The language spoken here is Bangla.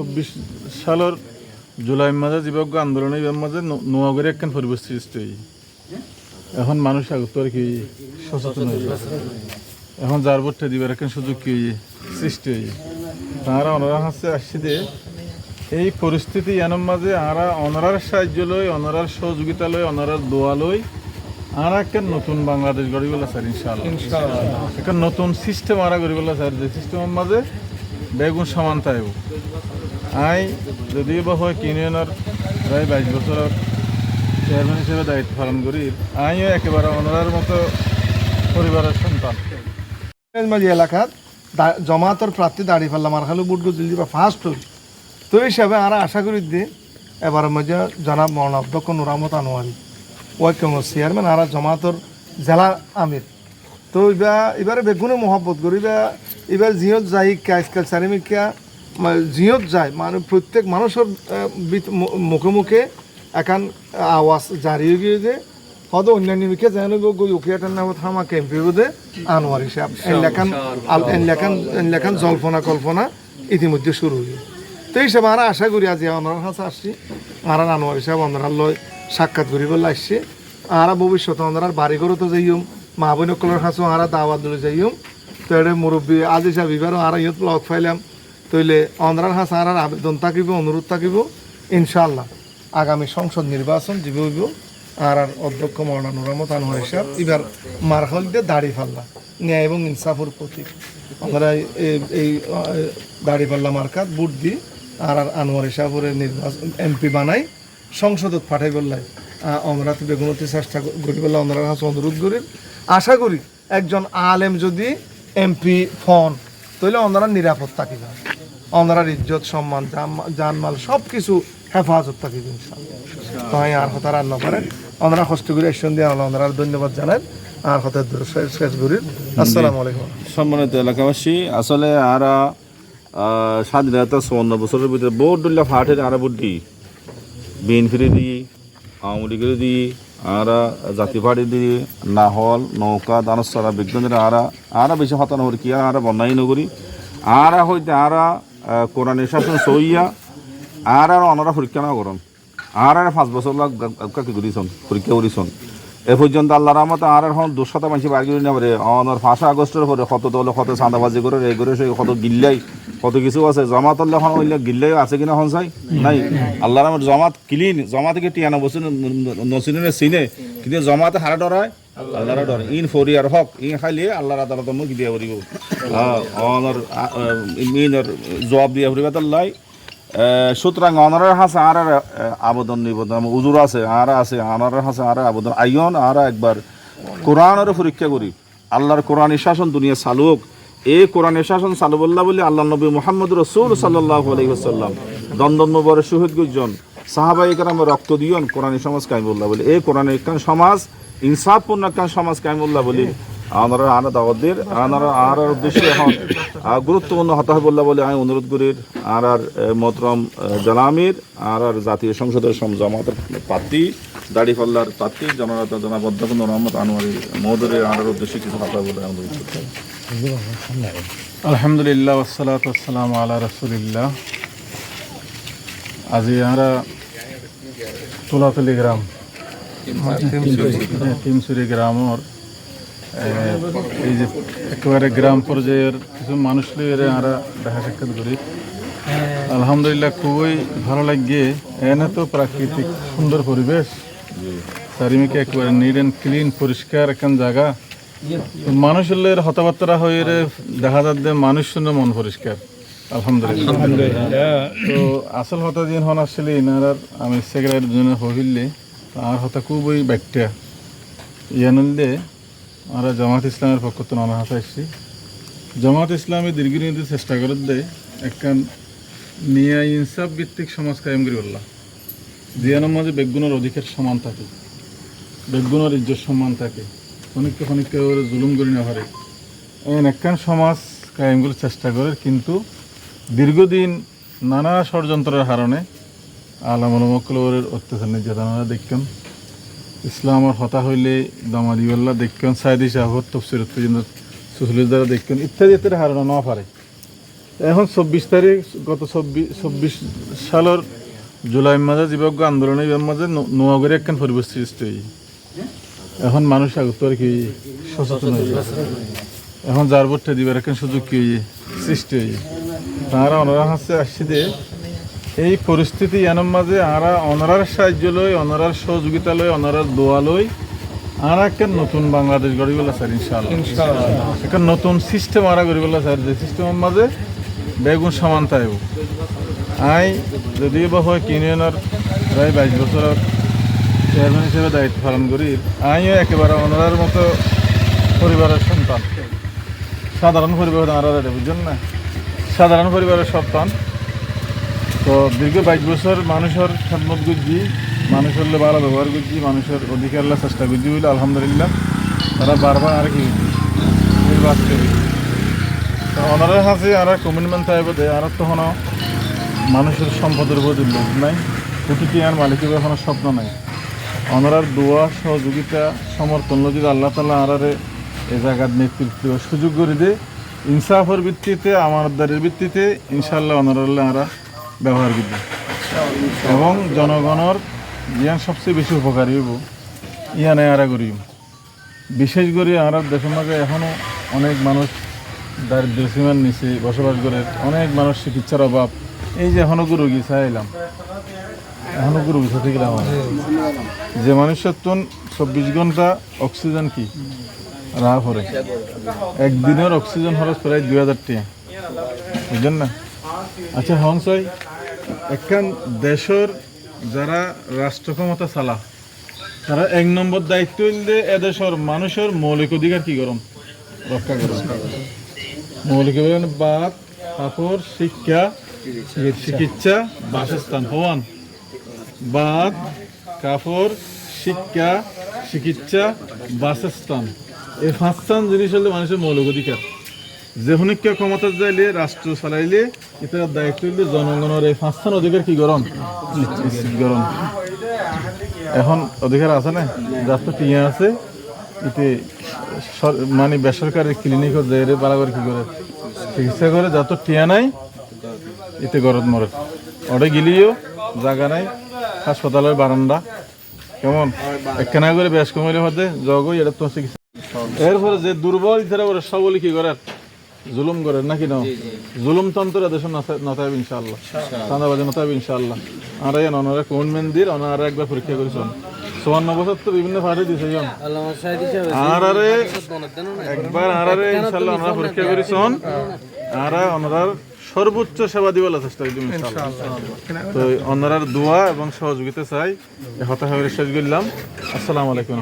চব্বিশ সালের জুলাই মাঝে জীবজ্ঞ আন্দোলনে এবার মাঝে ন- নোয়া করে একখান পরিবেশ সৃষ্টি হই এখন মানুষ আগত আর কি সচেতন হয়ে। এখন যার ভোটটা দিবার একখান সুযোগ কি সৃষ্টি হই তারা ওনারা হাসতে আসছি যে এই পরিস্থিতি এনম মাঝে আরা অনারার সাহায্য লই অনারার সহযোগিতা লই অনারার দোয়া লই আর একটা নতুন বাংলাদেশ গড়ি বলা স্যার ইনশাআল্লাহ। একটা নতুন সিস্টেম আরা গড়ি বলা স্যার যে সিস্টেমের মাঝে বেগুন সমান তাইব। আই যদিও বা হয় ইউনিয়নের প্রায় বাইশ বছরের চেয়ারম্যান হিসেবে দায়িত্ব পালন করি আইও একেবারে অনারার মতো পরিবারের সন্তান। মাঝি এলাকাত দা- জমাতর প্রার্থী দাঁড়িয়ে ফেললাম আর খালু বুট গজিল দিবা ফার্স্ট হই তো হিসাবে আর আশা করি দি এবার মাঝে জনাব মৌলানা অধ্যক্ষ নুরামত আনোয়ারি ওয়াইকম চেয়ারম্যান আর জমাতর জেলা আমির তো এবার এবারে বেগুনে মহব্বত করি এবার এবার জিয়ত যাই আজকাল চারিমিকা জিয়ত যায় মানে প্রত্যেক মানুষের মুখে মুখে একান আওয়াজ জারি হয়ে গিয়ে যে হয়তো অন্যান্য মিকে যেন গই উকিয়াটার নাম থামা ক্যাম্পে বোধে আনোয়ার হিসাব। এলাকান এলাকান এলাকান জল্পনা কল্পনা ইতিমধ্যে শুরু হয়ে তো এই হিসাবে আমরা আশা করি আজি অনার কাছে আসছি। আর আনোয়ার হিসাব অনার লয় সাক্ষাৎ করিব আসছে। আর ভবিষ্যতে অনার বাড়ি তো যাইম মা বোন কলর কাছেও আর দাওয়াত ধরে যাইম তো এটা মুরব্বী আজ হিসাব এবারও আর ইয়ত লগ ফাইলাম তইলে অনার কাছে আর আবেদন থাকিব, অনুরোধ থাকিব, ইনশাআল্লাহ। আগামী সংসদ নির্বাচন জীব হইব। আর আর অধ্যক্ষ মৌলানা নুরামত আনোয়ার হিসাব এবার মারহল দিয়ে দাড়ি ফাল্লা, ন্যায় এবং ইনসাফের প্রতীক। আমরা এই- দাড়ি পাল্লা মার্কাত, বুট দিই আর আর আনোয়ার হিসাবের নির্বাচন এমপি বানাই সংসদত পাঠাই বললাই। আমরা তো বেগুনতি চেষ্টা করি বললে ওনার কাছে অনুরোধ করি আশা করি একজন আলেম যদি এমপি ফন তাহলে ওনারা নিরাপদ থাকিবে ওনারার ইজ্জত, সম্মান জানমাল সব কিছু হেফাজত থাকিবে ইনশাআল্লাহ। তাই আর হতার আর নপারেন ওনারা কষ্ট করে এসন দিয়ে ওনারা ধন্যবাদ জানান। আর হতার শেষ করি। আসসালামু আলাইকুম। সম্মানিত এলাকাবাসী, আসলে আরা স্বাধীনতা চুয়ান্ন বছরের ভিতরে বহুত দুল্লা ফাটের আরা বুদ্ধি বিএনপির দিয়ে আওয়ামী লীগের দিয়ে দিয়ে নাহল নৌকা দানসরা বিজ্ঞানের আরা আরা বেশি হতানো হরি কি আরা বন্যাই নগরী আরা হইতে আহ, কোরআনের শাসন সইয়া আর আর অনারা পরীক্ষা না করুন। আর আর পাঁচ বছর লাগ কাকে করিছন পরীক্ষা করিছন এ পর্যন্ত আল্লাহ রহমতে আর হন দুশত মাসি বাকি না পারে। অনর পাঁচশো আগস্টের পরে কত দলে কত চাঁদাবাজি করে এই করে সেই কত গিল্লাই কত কিছু আছে। জমাত আল্লাহ এখন ওইলে গিল্লাই আছে কিনা হন চাই? নাই। আল্লাহ রহমত জমাত ক্লিন জমা থেকে টিয়ানো বছর নসিনে চিনে? কিন্তু জমাতে হারা ডরায়? আল্লাহর ডর ইন ফরিয়ার হক ইন খাইলে আল্লাহর আদালত মুখ দিয়া করিব অনর ইনর জবাব দিয়া আল্লাহ আহ, সুতরাং অনারের হাসে আর আবেদন নিবেদন উজুর আছে, আর আছে, অনারের হাসে আর আবেদন। আইন আর একবার কোরআনের পরীক্ষা করি। আল্লাহর কোরআনের শাসন দুনিয়া চালুক এই কোরআনের শাসন চালু বললা বলে আল্লাহ নবী মোহাম্মদ রসুল সাল্লাহ আলহিহাল্লাম দ্বন্দ্ব বরে শহীদ গুজন সাহাবাই কেরাম রক্ত দিয়ন কোরআনের সমাজ কাইমুল্লাহ বলে। এই কোরআনের একখান সমাজ, ইনসাফপূর্ণ একখান সমাজ কাইমুল্লাহ বলি। আমরা আনা দাওয়াতদের আনার আর আর উদ্দেশ্যে এখন গুরুত্বপূর্ণ হতে বললা বলে আমি অনুরোধ করি আর আর মতরম জালামির আর আর জাতীয় সংসদের সম জামাতের প্রার্থী দাড়িপাল্লার প্রার্থী জনতা জনাবদ্ধ রহমত আনোয়ারি মহোদরের আর আর উদ্দেশ্যে কিছু কথা বলে অনুরোধ করতে আলহামদুলিল্লাহ ওসালাত আসসালাম আলা রসুলিল্লাহ। আজি আমরা তুলাতলি গ্রাম তিমসুরি গ্রামর এই যে একেবারে গ্রাম পর্যায়ের কিছু মানুষ লিয়ে আমরা দেখা সাক্ষাৎ করি। আলহামদুলিল্লাহ খুবই ভালো লাগে এনে তো প্রাকৃতিক সুন্দর পরিবেশ। চারিমিকে একেবারে নিট অ্যান্ড ক্লিন পরিষ্কার একখান জায়গা। মানুষের হতাবার্তা হয়ে দেখা যাচ্ছে মানুষ শুনে মন পরিষ্কার। আলহামদুলিল্লাহ। তো আসল হতা দিন হন আসলে ইনার আমি সেক্রেটারি জন্য হইলে আর হতা খুবই ব্যাকটা ইয়ানুলদে আমরা জামাত ইসলামের পক্ষ নানা হাতে আসছি জামাত ইসলামী দীর্ঘদিন চেষ্টা করে দেয় একখান নিয়া ইনসাফ ভিত্তিক সমাজ কায়েম করি বললাম। জিয়ানোর মাঝে বেগুনের অধিকার সমান থাকে, বেগুনের ইজ্জত সম্মান থাকে অনেককে অনেককে জুলুম করি না পারে। এমন একখান সমাজ কায়েমগুলো চেষ্টা করে, কিন্তু দীর্ঘদিন নানা ষড়যন্ত্রের কারণে আলামকলের অত্যাচার নির্যাতনা দেখবেন ইসলামর হতা হইলে দামাদিওয়াল্লা দেখবেন, সাইদি শাহর তফসির পর্যন্ত সুসলির দ্বারা দেখবেন, ইত্যাদি ইত্যাদি হারানো না পারে। এখন চব্বিশ তারিখ, গত চব্বিশ চব্বিশ সালের জুলাই মাঝে যুবক আন্দোলনের মাঝে নোয়া একখান পরিবেশ সৃষ্টি হই এখন মানুষ আগত আর কি সচেতন হয়ে এখন যার ভোটটা দিবার একখান সুযোগ কি হই সৃষ্টি হই তারা ওনারা হাসছে আসছে এই পরিস্থিতি এনম মাঝে আরা অনারার সাহায্য লই অনারার সহযোগিতা লই অনারার দোয়া লই আর একটা নতুন বাংলাদেশ গড়ি বলা স্যার ইনশাআল্লাহ। একটা নতুন সিস্টেম আরা গড়ি বলা স্যার যে সিস্টেমের মাঝে বেগুন সমান থাকব আই যদিও বা হয় ইউনিয়নের প্রায় বাইশ বছরের চেয়ারম্যান হিসেবে দায়িত্ব পালন করি আমিও একেবারে অনারার মতো পরিবারের সন্তান। সাধারণ পরিবার আনারা বুঝছেন না? সাধারণ পরিবারের সন্তান। তো দীর্ঘ বাইশ বছর মানুষের খেদমত গুজি মানুষের ভালো ব্যবহার করছি, মানুষের অধিকার চেষ্টা করছি বলে আলহামদুলিল্লাহ তারা বারবার আর কি তো ওনারা হাসি আর কমিটমেন্ট থাকব দে আর তখন মানুষের সম্পদের প্রতি লোভ নাই, প্রতিটি আর মালিকের এখনও স্বপ্ন নাই। ওনারার দোয়া, সহযোগিতা, সমর্থন যদি আল্লাহ তালা আরারে এ জায়গার নেতৃত্ব সুযোগ করে দে ইনসাফের ভিত্তিতে, আমানতদারির ভিত্তিতে ইনশাল্লাহ ওনারাল্লাহ আরা ব্যবহার করবে। এবং জনগণের ইয়ান সবচেয়ে বেশি উপকারী হব ইয়ানে আরা করিব বিশেষ করে আমরা দেশের মাঝে এখনও অনেক মানুষ দারিদ্র সীমার নিচে বসবাস করে, অনেক মানুষ চিকিৎসার অভাব। এই যে এখনও গুরু গিয়ে এলাম এখনও গুরু গিয়ে থেকে গেলাম যে মানুষের তো চব্বিশ ঘণ্টা অক্সিজেন কি? রাহ পরে একদিনের অক্সিজেন খরচ প্রায় দুই হাজার টাকা। বুঝলেন না? আচ্ছা হংসই। একখান দেশের যারা রাষ্ট্র ক্ষমতা চালা, তারা এক নম্বর দায়িত্ব হইলে এদেশের মানুষের মৌলিক অধিকার কি করম? রক্ষা করম। মৌলিক অধিকার বাদ কাপড়, শিক্ষা, চিকিৎসা, বাসস্থান হওয়ান বাদ কাপড়, শিক্ষা, চিকিৎসা, বাসস্থান। এই পাঁচটান জিনিস হলে মানুষের মৌলিক অধিকার। যে হুনিকা ক্ষমতা যাইলে রাষ্ট্র চালাইলে, এটার দায়িত্ব হইলে জনগণের। এই পাঁচটান অধিকার কি গরম? গরম। এখন অধিকার আছে না? তো টিয়া আছে, এতে মানে বেসরকারি ক্লিনিক যায় বালাগর কি করে? চিকিৎসা করে, যার তো টিয়া নাই, এতে গরত মরে। ওটা গেলিও জায়গা নাই, হাসপাতালের বারান্দা। কেমন? একখানা করে বেশ কমাইলে হতে, জগই, এটা তো চিকিৎসা। এরপরে যে দুর্বল ইতারা করে সবল কি করে জুলুম করে নাকি না? জুলুম তন্ত্র দেশ নতাইব ইনশাআল্লাহ। চাঁদাবাজি নতাইব ইনশাআল্লাহ। আর এই অনারা কোন মন্দির? অনারা একবার পরীক্ষা করেছেন। চুয়ান্ন বছর তো বিভিন্ন পার্টি দিছে জন। আর আরে একবার আর আরে ইনশাআল্লাহ পরীক্ষা করেছেন। আর ওনারার সর্বোচ্চ সেবা দিবার চেষ্টা করি ইনশাআল্লাহ। তো ওনারার দোয়া এবং সহযোগিতা চাই। হতাশ হয়ে শেষ করলাম। আসসালামু আলাইকুম।